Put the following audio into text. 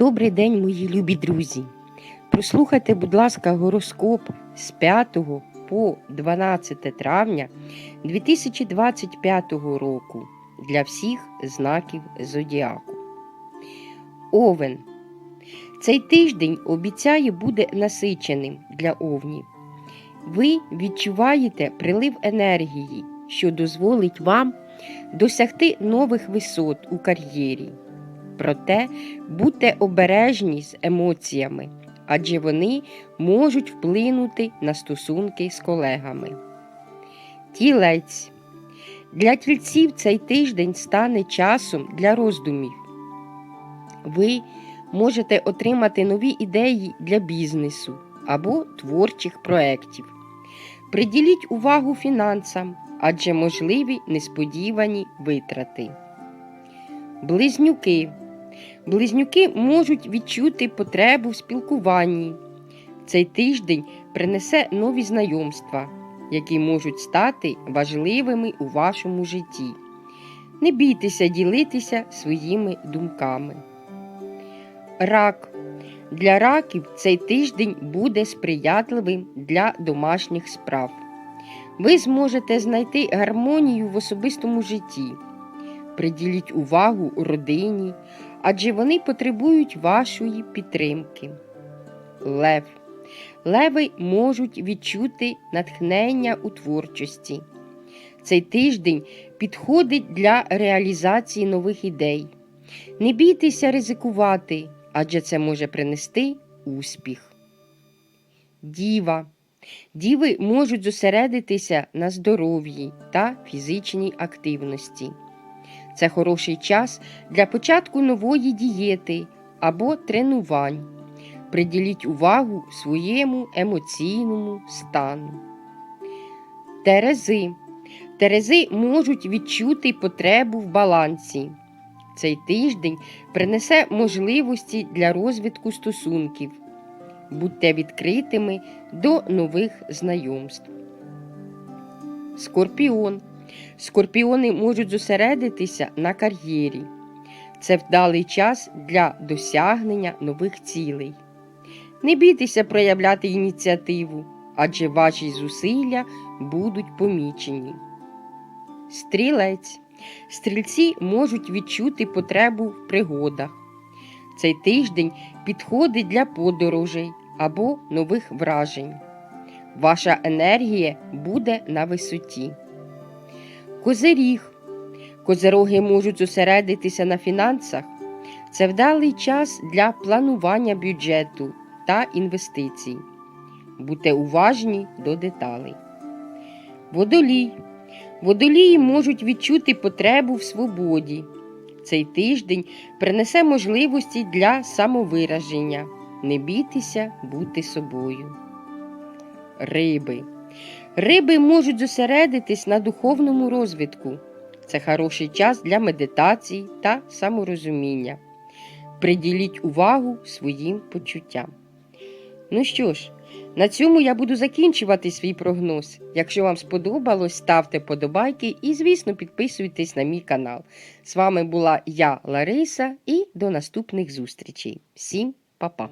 Добрий день, мої любі друзі. Прослухайте, будь ласка, гороскоп з 5 по 12 травня 2025 року для всіх знаків зодіаку. Овен. Цей тиждень обіцяє буде насиченим для овнів. Ви відчуваєте прилив енергії, що дозволить вам досягти нових висот у кар'єрі. Проте будьте обережні з емоціями, адже вони можуть вплинути на стосунки з колегами. Тілець. Для тільців цей тиждень стане часом для роздумів. Ви можете отримати нові ідеї для бізнесу або творчих проєктів. Приділіть увагу фінансам, адже можливі несподівані витрати. Близнюки. Близнюки можуть відчути потребу в спілкуванні. Цей тиждень принесе нові знайомства, які можуть стати важливими у вашому житті. Не бійтеся ділитися своїми думками. Рак. Для раків цей тиждень буде сприятливим для домашніх справ. Ви зможете знайти гармонію в особистому житті. Приділіть увагу родині, адже вони потребують вашої підтримки. Лев. Леви можуть відчути натхнення у творчості. Цей тиждень підходить для реалізації нових ідей. Не бійтеся ризикувати, адже це може принести успіх. Діва. Діви можуть зосередитися на здоров'ї та фізичній активності. Це хороший час для початку нової дієти або тренувань. Приділіть увагу своєму емоційному стану. Терези. Терези можуть відчути потребу в балансі. Цей тиждень принесе можливості для розвитку стосунків. Будьте відкритими до нових знайомств. Скорпіон. Скорпіони можуть зосередитися на кар'єрі. Це вдалий час для досягнення нових цілей. Не бійтеся проявляти ініціативу, адже ваші зусилля будуть помічені. Стрілець. Стрільці можуть відчути потребу в пригодах. Цей тиждень підходить для подорожей або нових вражень. Ваша енергія буде на висоті. Козиріг. Козероги можуть зосередитися на фінансах. Це вдалий час для планування бюджету та інвестицій. Будьте уважні до деталей. Водолій. Водолії можуть відчути потребу в свободі. Цей тиждень принесе можливості для самовираження. Не бійтеся бути собою. Риби. Риби можуть зосередитись на духовному розвитку. Це хороший час для медитації та саморозуміння. Приділіть увагу своїм почуттям. Ну що ж, на цьому я буду закінчувати свій прогноз. Якщо вам сподобалось, ставте подобайки і, звісно, підписуйтесь на мій канал. З вами була я, Лариса, і до наступних зустрічей. Всім па-па!